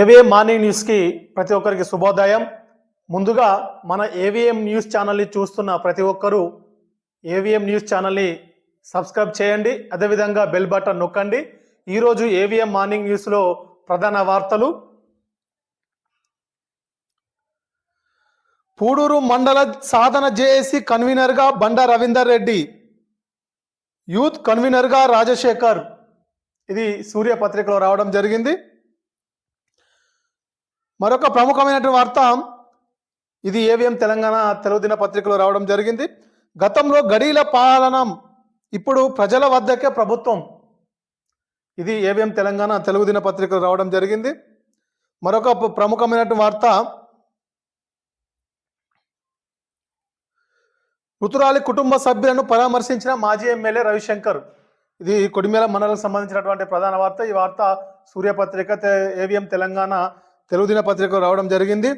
AVM morning న్యూస్కి ప్రతి ఒక్కరికి శుభోదయం. ముందుగా మన ఏవిఎం న్యూస్ ఛానల్ని చూస్తున్న ప్రతి ఒక్కరూ ఏవిఎం న్యూస్ ఛానల్ని సబ్స్క్రైబ్ చేయండి. అదేవిధంగా బెల్ బటన్ నొక్కండి. ఈరోజు ఏవిఎం మార్నింగ్ న్యూస్లో ప్రధాన వార్తలు. పూడూరు మండల సాధన జేఏసీ కన్వీనర్గా బండ రవీందర్ రెడ్డి యూత్ కన్వీనర్గా రాజశేఖర్. ఇది సూర్య పత్రికలో రావడం జరిగింది. మరొక ప్రముఖమైనటువంటి వార్త. ఇది ఏవిఎం తెలంగాణ తెలుగు దిన పత్రికలో రావడం జరిగింది. గతంలో గడీల పాలనం ఇప్పుడు ప్రజల వద్దకే ప్రభుత్వం. ఇది ఏవిఎం తెలంగాణ తెలుగు దిన పత్రికలో రావడం జరిగింది. మరొక ప్ర- ప్రముఖమైనటువంటి వార్త. మృతురాలి కుటుంబ సభ్యులను పరామర్శించిన మాజీ ఎమ్మెల్యే రవిశంకర్. ఇది కొడిమేల మండలకు సంబంధించినటువంటి ప్రధాన వార్త. ఈ వార్త సూర్యపత్రిక ఏవిఎం తెలంగాణ తెలుగు దిన రావడం జరిగింది.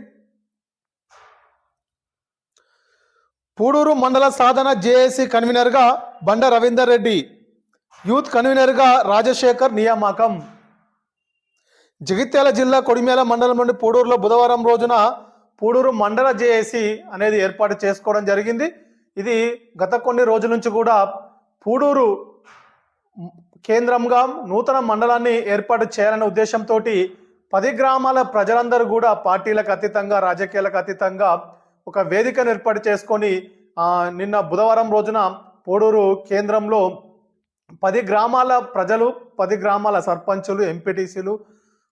పూడూరు మండల సాధన జేఏసీ కన్వీనర్గా బండ రవీందర్ రెడ్డి యూత్ కన్వీనర్గా రాజశేఖర్ నియామకం. జగిత్యాల జిల్లా కొడిమేల మండలం నుండి పూడూరులో బుధవారం రోజున పూడూరు మండల జేఏసీ అనేది ఏర్పాటు చేసుకోవడం జరిగింది. ఇది గత కొన్ని రోజుల నుంచి కూడా పూడూరు కేంద్రంగా నూతన మండలాన్ని ఏర్పాటు చేయాలనే ఉద్దేశంతో పది గ్రామాల ప్రజలందరూ కూడా పార్టీలకు అతీతంగా రాజకీయాలకు అతీతంగా ఒక వేదికను ఏర్పాటు చేసుకొని నిన్న బుధవారం రోజున పోడూరు కేంద్రంలో పది గ్రామాల ప్రజలు పది గ్రామాల సర్పంచులు ఎంపీటీసీలు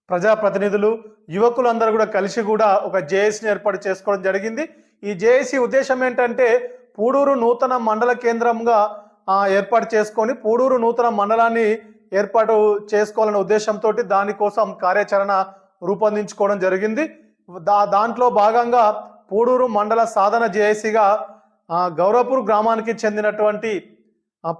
ప్రజాప్రతినిధులు యువకులందరూ కూడా కలిసి కూడా ఒక జేఏసీని ఏర్పాటు చేసుకోవడం జరిగింది. ఈ జేఏసీ ఉద్దేశం ఏంటంటే పూడూరు నూతన మండల కేంద్రంగా ఏర్పాటు చేసుకొని పూడూరు నూతన మండలాన్ని ఏర్పాటు చేసుకోవాలనే ఉద్దేశంతో దానికోసం కార్యాచరణ రూపొందించుకోవడం జరిగింది. దా దాంట్లో భాగంగా పూడూరు మండల సాధన జేఏసీగా గౌరవపూర్ గ్రామానికి చెందినటువంటి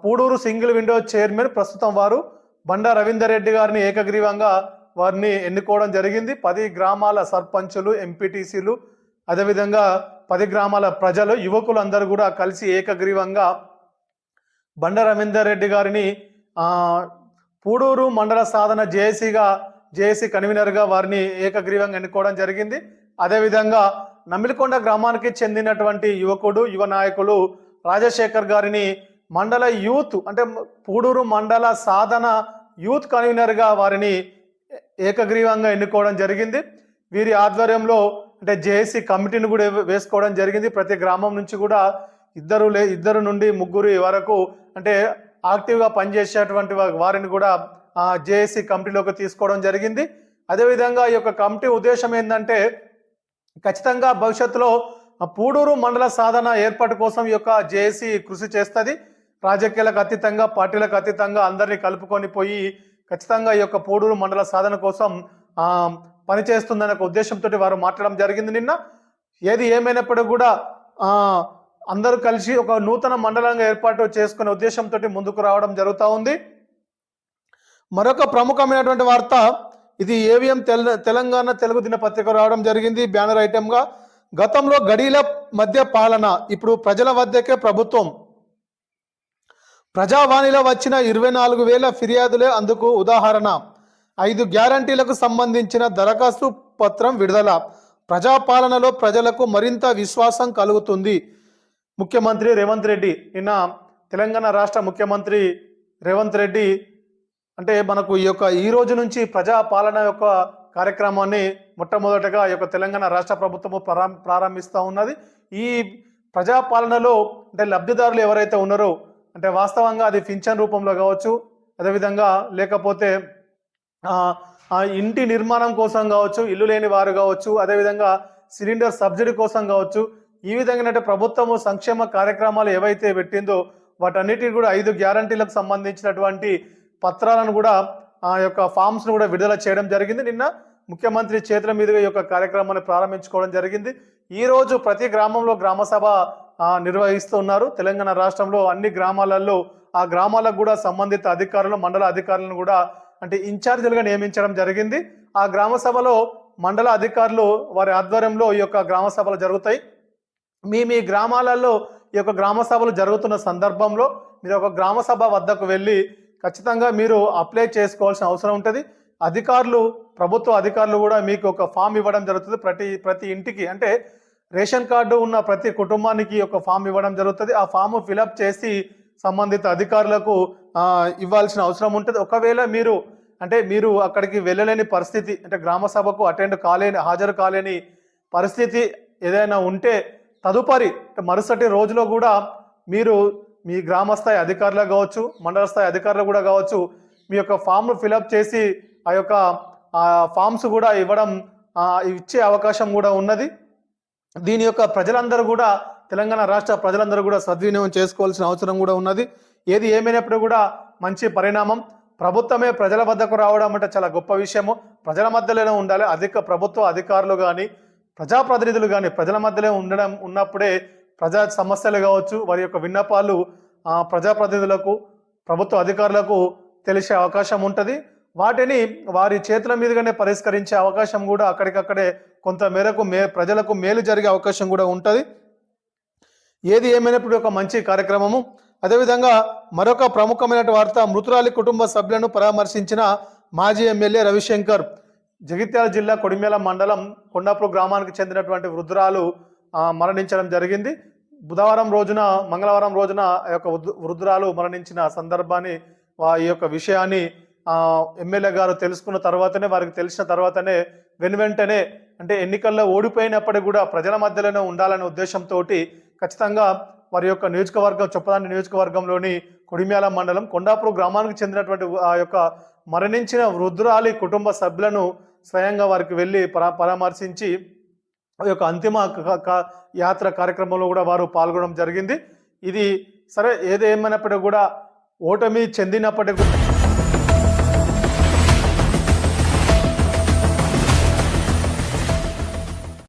పూడూరు సింగిల్ విండో చైర్మన్ ప్రస్తుతం వారు బండా రవీందర్ రెడ్డి గారిని ఏకగ్రీవంగా వారిని ఎన్నుకోవడం జరిగింది. పది గ్రామాల సర్పంచులు ఎంపీటీసీలు అదేవిధంగా పది గ్రామాల ప్రజలు యువకులు అందరూ కూడా కలిసి ఏకగ్రీవంగా బండ రవీందర్ రెడ్డి గారిని పూడూరు మండల సాధన జేఏసీగా జేఏసీ కన్వీనర్గా వారిని ఏకగ్రీవంగా ఎన్నుకోవడం జరిగింది. అదేవిధంగా నమిలికొండ గ్రామానికి చెందినటువంటి యువకుడు యువ నాయకులు రాజశేఖర్ గారిని మండల యూత్ అంటే పూడూరు మండల సాధన యూత్ కన్వీనర్గా వారిని ఏకగ్రీవంగా ఎన్నుకోవడం జరిగింది. వీరి ఆధ్వర్యంలో అంటే జేఏసీ కమిటీని కూడా వేసుకోవడం జరిగింది. ప్రతి గ్రామం నుంచి కూడా ఇద్దరు లే ఇద్దరు నుండి ముగ్గురు వరకు అంటే యాక్టివ్గా పనిచేసేటువంటి వారిని కూడా జేఏసీ కమిటీలోకి తీసుకోవడం జరిగింది. అదేవిధంగా ఈ యొక్క కమిటీ ఉద్దేశం ఏంటంటే ఖచ్చితంగా భవిష్యత్తులో పూడూరు మండల సాధన ఏర్పాటు కోసం ఈ యొక్క జేఏసీ కృషి చేస్తుంది. రాజకీయాలకు అతీతంగా పార్టీలకు అతీతంగా అందరినీ కలుపుకొని పోయి ఖచ్చితంగా ఈ యొక్క పూడూరు మండల సాధన కోసం పనిచేస్తుందనే ఒక ఉద్దేశంతో వారు మాట్లాడడం జరిగింది నిన్న. ఏది ఏమైనప్పటికీ కూడా అందరూ కలిసి ఒక నూతన మండలంగా ఏర్పాటు చేసుకునే ఉద్దేశంతో ముందుకు రావడం జరుగుతూ ఉంది. మరొక ప్రముఖమైనటువంటి వార్త ఇది ఏవిఎం తెల తెలంగాణ తెలుగు దినపత్రిక రావడం జరిగింది. బ్యానర్ ఐటెంగా గతంలో గడీల మధ్య పాలన ఇప్పుడు ప్రజల వద్దకే ప్రభుత్వం. ప్రజావాణిలో వచ్చిన ఇరవై నాలుగు వేల ఫిర్యాదులే అందుకు ఉదాహరణ. ఐదు గ్యారంటీలకు సంబంధించిన దరఖాస్తు పత్రం విడుదల. ప్రజాపాలనలో ప్రజలకు మరింత విశ్వాసం కలుగుతుంది. ముఖ్యమంత్రి రేవంత్ రెడ్డి నిన్న తెలంగాణ రాష్ట్ర ముఖ్యమంత్రి రేవంత్ రెడ్డి అంటే మనకు ఈ యొక్క ఈ రోజు నుంచి ప్రజా పాలన యొక్క కార్యక్రమాన్ని మొట్టమొదటగా ఈ యొక్క తెలంగాణ రాష్ట్ర ప్రభుత్వము ప్రారం ప్రారంభిస్తూ ఉన్నది. ఈ ప్రజా పాలనలో అంటే లబ్ధిదారులు ఎవరైతే ఉన్నారో అంటే వాస్తవంగా అది పింఛన్ రూపంలో కావచ్చు అదేవిధంగా లేకపోతే ఇంటి నిర్మాణం కోసం కావచ్చు ఇల్లు లేని వారు కావచ్చు అదేవిధంగా సిలిండర్ సబ్సిడీ కోసం కావచ్చు ఈ విధంగా అంటే ప్రభుత్వము సంక్షేమ కార్యక్రమాలు ఏవైతే పెట్టిందో వాటన్నిటిని కూడా ఐదు గ్యారంటీలకు సంబంధించినటువంటి పత్రాలను కూడా ఆ యొక్క ఫామ్స్ను కూడా విడుదల చేయడం జరిగింది. నిన్న ముఖ్యమంత్రి చేతుల మీదుగా ఈ యొక్క కార్యక్రమాన్ని ప్రారంభించుకోవడం జరిగింది. ఈరోజు ప్రతి గ్రామంలో గ్రామసభ నిర్వహిస్తున్నారు. తెలంగాణ రాష్ట్రంలో అన్ని గ్రామాలలో ఆ గ్రామాలకు కూడా సంబంధిత అధికారులు మండల అధికారులను కూడా అంటే ఇన్ఛార్జీలుగా నియమించడం జరిగింది. ఆ గ్రామ సభలో మండల అధికారులు వారి ఆధ్వర్యంలో ఈ యొక్క గ్రామ సభలు జరుగుతాయి. మీ మీ గ్రామాలలో ఈ యొక్క గ్రామ సభలు జరుగుతున్న సందర్భంలో మీరు ఒక గ్రామ సభ వద్దకు వెళ్ళి ఖచ్చితంగా మీరు అప్లై చేసుకోవాల్సిన అవసరం ఉంటుంది. అధికారులు ప్రభుత్వ అధికారులు కూడా మీకు ఒక ఫామ్ ఇవ్వడం జరుగుతుంది. ప్రతి ప్రతి ఇంటికి అంటే రేషన్ కార్డు ఉన్న ప్రతి కుటుంబానికి ఒక ఫామ్ ఇవ్వడం జరుగుతుంది. ఆ ఫామ్ ఫిలప్ చేసి సంబంధిత అధికారులకు ఇవ్వాల్సిన అవసరం ఉంటుంది. ఒకవేళ మీరు అంటే మీరు అక్కడికి వెళ్ళలేని పరిస్థితి అంటే గ్రామ సభకు అటెండ్ కాలేని హాజరు కాలేని పరిస్థితి ఏదైనా ఉంటే తదుపరి మరుసటి రోజులో కూడా మీరు మీ గ్రామ స్థాయి అధికారులు కావచ్చు మండల స్థాయి అధికారులు కూడా కావచ్చు మీ యొక్క ఫామ్ను ఫిలప్ చేసి ఆ యొక్క ఫామ్స్ కూడా ఇవ్వడం ఇచ్చే అవకాశం కూడా ఉన్నది. దీని యొక్క ప్రజలందరూ కూడా తెలంగాణ రాష్ట్ర ప్రజలందరూ కూడా సద్వినియోగం చేసుకోవాల్సిన అవసరం కూడా ఉన్నది. ఏది ఏమైనప్పుడు కూడా మంచి పరిణామం. ప్రభుత్వమే ప్రజల వద్దకు రావడం అంటే చాలా గొప్ప విషయము. ప్రజల మధ్యలోనే ఉండాలి. అధిక ప్రభుత్వ అధికారులు కానీ ప్రజాప్రతినిధులు కానీ ప్రజల మధ్యలో ఉండడం ఉన్నప్పుడే ప్రజా సమస్యలు కావచ్చు వారి యొక్క విన్నపాలు ప్రజాప్రతినిధులకు ప్రభుత్వ అధికారులకు తెలిసే అవకాశం ఉంటుంది. వాటిని వారి చేతుల మీదుగానే పరిష్కరించే అవకాశం కూడా అక్కడికక్కడే కొంత మేరకు మే ప్రజలకు మేలు జరిగే అవకాశం కూడా ఉంటుంది. ఏది ఏమైనప్పుడు ఒక మంచి కార్యక్రమము. అదేవిధంగా మరొక ప్రముఖమైన వార్త మృతురాలి కుటుంబ సభ్యులను పరామర్శించిన మాజీ ఎమ్మెల్యే రవిశంకర్. జగిత్యాల జిల్లా కొడిమేల మండలం కొండాపూర్ గ్రామానికి చెందినటువంటి వృద్ధురాలు మరణించడం జరిగింది. బుధవారం రోజున మంగళవారం రోజున ఆ యొక్క వృద్ధు- వృద్ధురాలు మరణించిన సందర్భాన్ని ఈ యొక్క విషయాన్ని ఎమ్మెల్యే గారు తెలుసుకున్న తర్వాతనే వారికి తెలిసిన తర్వాతనే వెను వెంటనే అంటే ఎన్నికల్లో ఓడిపోయినప్పటికీ కూడా ప్రజల మధ్యలోనే ఉండాలనే ఉద్దేశంతో ఖచ్చితంగా వారి యొక్క నియోజకవర్గం చొప్పదాని నియోజకవర్గంలోని కొడిమ్యాల మండలం కొండాపూర్ గ్రామానికి చెందినటువంటి ఆ యొక్క మరణించిన వృద్ధురాలి కుటుంబ సభ్యులను స్వయంగా వారికి వెళ్ళి పరా పరామర్శించి ఆ యొక్క అంతిమ క- యాత్ర కార్యక్రమంలో కూడా వారు పాల్గొనడం జరిగింది. ఇది సరే ఏదేమైనప్పటికీ కూడా ఓటమి చెందినప్పటికీ కూడా